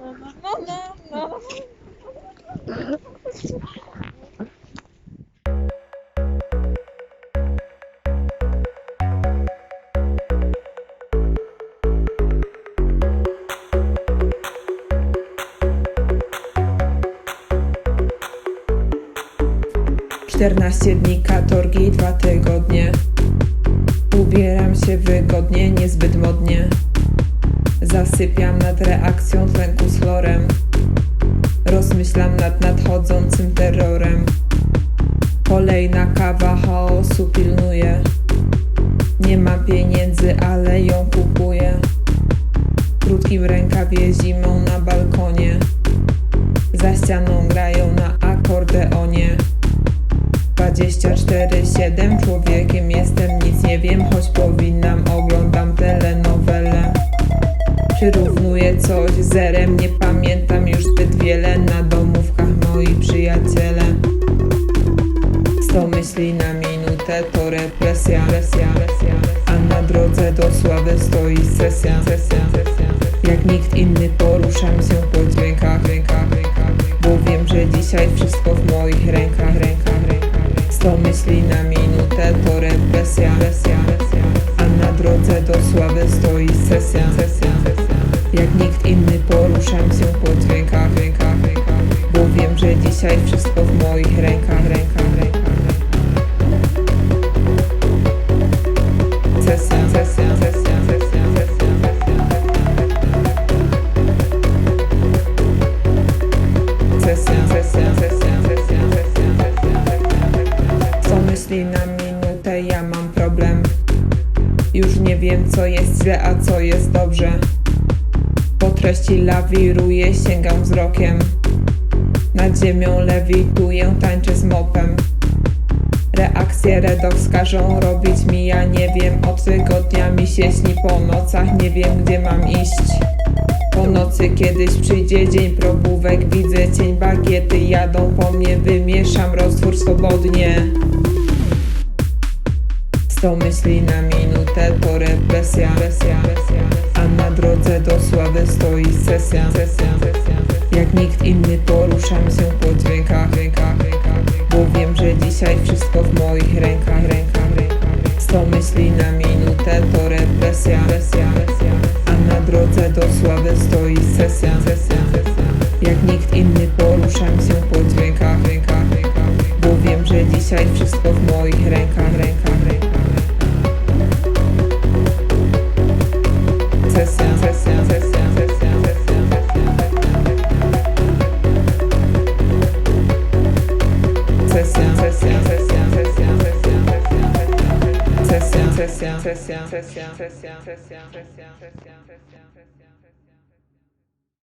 no, no, no. 14 dni katorgi, dwa tygodnie. Ubieram się wygodnie, niezbyt modnie. Zasypiam nad reakcją tlenku z chlorem. Rozmyślam nad nadchodzącym terrorem. Kolejna kawa chaosu pilnuje. Nie mam pieniędzy, ale ją kupuję. Krótkim rękawie zimą na balkonie. Za ścianą grają na akordeonie. 24-7 człowiekiem jestem, nic nie wiem, choć powinnam, telenowelę. Przyrównuję coś zerem, nie pamiętam już zbyt wiele, na domówkach moi przyjaciele. Sto myśli na minutę. To represja, presja, presja, a na drodze do sławy stoi sesja, sesja. Jak nikt inny poruszam się po dźwiękach, rękach, rękach, bo wiem, że dzisiaj wszystko w moich rękach, rękach, rękach. Sto myśli na minutę. To represja, presja, presja, drodze do sławy stoi sesja, sesja. Jak nikt inny poruszam się po dźwiękach, rękach, rękach, bo wiem, że dzisiaj wszystko w moich rękach, co jest źle, a co jest dobrze. Po treści lawiruję, sięgam wzrokiem. Nad ziemią lewituję, tańczę z mopem. Reakcje redoks każą robić mi, ja nie wiem Od tygodnia mi się śni po nocach, nie wiem gdzie mam iść Po nocy kiedyś przyjdzie dzień probówek Widzę cień bagiety, jadą po mnie Wymieszam roztwór swobodnie Sto myśli na minutę to represja, presja, presja, a na drodze do sławy stoi sesja. Jak nikt inny poruszam się po dźwiękach, bo wiem, że dzisiaj wszystko w moich rękach, rękach, rękach. Sto myśli na minutę to represja, presja, presja, a na drodze do sławy stoi sesja. Jak nikt inny poruszam się po dźwiękach, bo wiem, że dzisiaj wszystko w moich rękach, rękach, rękach. Sesja, sesja, sesja, sesja, sesja, sesja. Sesja, sesja, sesja,